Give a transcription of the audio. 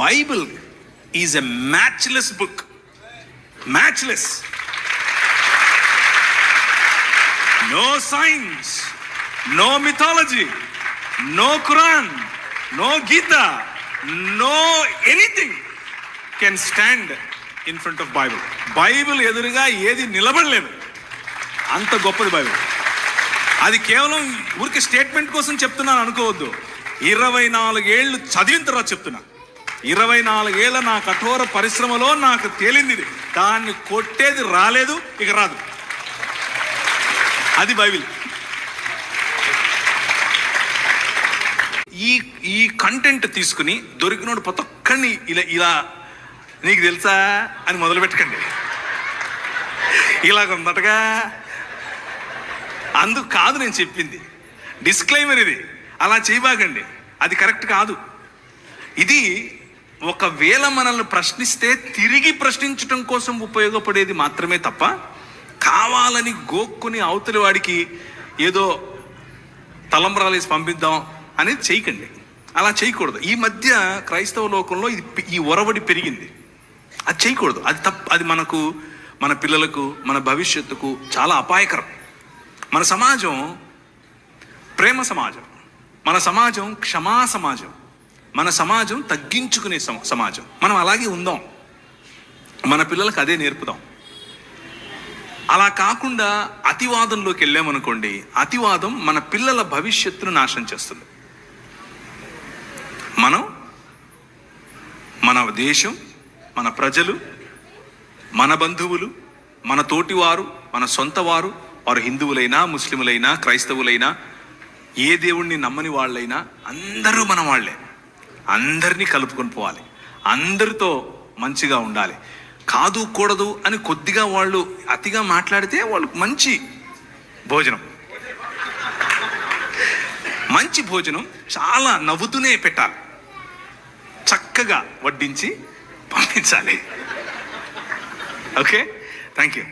Bible is a matchless book. Matchless. No science no mythology no Quran no Gita no anything can stand in front of Bible. Bible ఎదురుగా ఏది నిలబడలేదు. అంత గొప్పది Bible. అది కేవలం ఊరికి స్టేట్మెంట్ కోసం చెప్తున్నాను అనుకోవద్దు. ఇరవై నాలుగేళ్ళు చదివిన తర్వాత చెప్తున్నా. ఇరవై నాలుగేళ్ళ నా కఠోర పరిశ్రమలో నాకు తేలింది ఇది. దాన్ని కొట్టేది రాలేదు ఇక రాదు. అది బైబిల్. ఈ ఈ కంటెంట్ తీసుకుని దొరికినోడు ప్రతి ఇలా ఇలా నీకు తెలుసా అని మొదలు పెట్టకండి ఇలాగ ఉందటగా. అందుకు కాదు నేను చెప్పింది. డిస్క్లైమర్ ఇది. అలా చేయబాకండి. అది కరెక్ట్ కాదు. ఇది ఒకవేళ మనల్ని ప్రశ్నిస్తే తిరిగి ప్రశ్నించటం కోసం ఉపయోగపడేది మాత్రమే తప్ప కావాలని గోక్కుని అవతలి వాడికి ఏదో తలంబరాలు వేసి పంపిద్దాం అనేది చేయకండి. అలా చేయకూడదు. ఈ మధ్య క్రైస్తవ లోకంలో ఇది ఈ ఒరవడి పెరిగింది. అది చేయకూడదు. అది తప్ప అది మనకు మన పిల్లలకు మన భవిష్యత్తుకు చాలా అపాయకరం. మన సమాజం ప్రేమ సమాజం. మన సమాజం క్షమా సమాజం. మన సమాజం తగ్గించుకునే సమాజం. మనం అలాగే ఉందాం. మన పిల్లలకు అదే నేర్పుదాం. అలా కాకుండా అతివాదంలోకి వెళ్ళామనుకోండి అతివాదం మన పిల్లల భవిష్యత్తును నాశనం చేస్తుంది. మనం మన దేశం మన ప్రజలు మన బంధువులు మన తోటివారు మన సొంత వారు వారు హిందువులైనా ముస్లిములైనా క్రైస్తవులైనా ఏ దేవుణ్ణి నమ్మని వాళ్ళైనా అందరూ మన వాళ్ళే. అందరినీ కలుపుకొని పోవాలి. అందరితో మంచిగా ఉండాలి. కాదు కూడదు అని కొద్దిగా వాళ్ళు అతిగా మాట్లాడితే వాళ్ళకు మంచి భోజనం. మంచి భోజనం చాలా నవ్వుతూనే పెట్టాలి. చక్కగా వడ్డించి పంపించాలి. ఓకే? Thank you